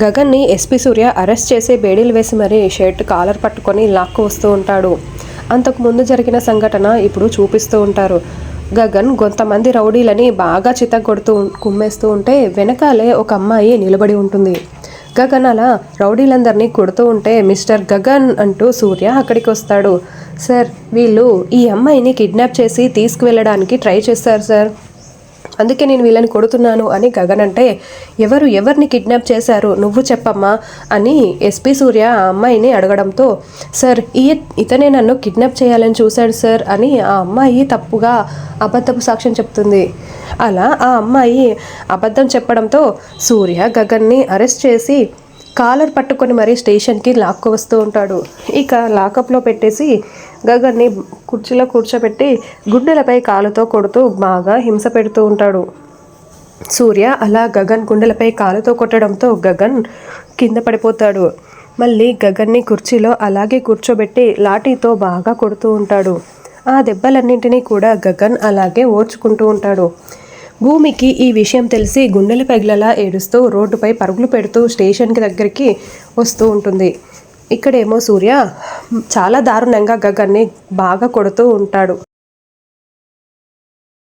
గగన్ని SP సూర్య arrest చేసి బేడీలు వేసి మరీ షర్ట్ కాలర్ పట్టుకొని లాక్కు వస్తూ ఉంటాడు. అంతకు ముందు జరిగిన సంఘటన ఇప్పుడు చూపిస్తూ ఉంటారు. గగన్ కొంతమంది రౌడీలని బాగా చితగొడుతూ కుమ్మేస్తూ ఉంటే వెనకాలే ఒక అమ్మాయి నిలబడి ఉంటుంది. గగన్ అలా రౌడీలందరినీ కొడుతూ ఉంటే మిస్టర్ గగన్ అంటూ సూర్య అక్కడికి వస్తాడు. సార్ వీళ్ళు ఈ అమ్మాయిని కిడ్నాప్ చేసి తీసుకువెళ్ళడానికి ట్రై చేస్తారు సార్. అందుకే నేను వీళ్ళని కొడుతున్నాను అని గగన్ అంటే ఎవరు ఎవరిని కిడ్నాప్ చేశారు నువ్వు చెప్పమ్మా అని ఎస్పీ సూర్య ఆ అమ్మాయిని అడగడంతో సార్ ఈ ఇతనే నన్ను కిడ్నాప్ చేయాలని చూశాడు సార్ అని ఆ అమ్మాయి తప్పుగా అబద్ధపు సాక్ష్యం చెప్తుంది. అలా ఆ అమ్మాయి అబద్ధం చెప్పడంతో సూర్య గగన్ని అరెస్ట్ చేసి కాలర్ పట్టుకొని మరీ స్టేషన్కి లాక్కు వస్తూ ఉంటాడు. ఇక లాకప్లో పెట్టేసి గగన్ని కుర్చీలో కూర్చోబెట్టి గుండెలపై కాలుతో కొడుతూ బాగా హింస పెడుతూ ఉంటాడు. సూర్య అలా గగన్ గుండెలపై కాలుతో కొట్టడంతో గగన్ కింద పడిపోతాడు. మళ్ళీ గగన్ని కుర్చీలో అలాగే కూర్చోబెట్టి లాఠీతో బాగా కొడుతూ ఉంటాడు. ఆ దెబ్బలన్నింటినీ కూడా గగన్ అలాగే ఓర్చుకుంటూ ఉంటాడు. భూమికి ఈ విషయం తెలిసి గుండెల పెగలలా ఏడుస్తూ రోడ్డుపై పరుగులు పెడుతూ స్టేషన్కి దగ్గరికి వస్తూ ఉంటుంది. ఇక్కడేమో సూర్య చాలా దారుణంగా గగన్ని బాగా కొడుతూ ఉంటాడు.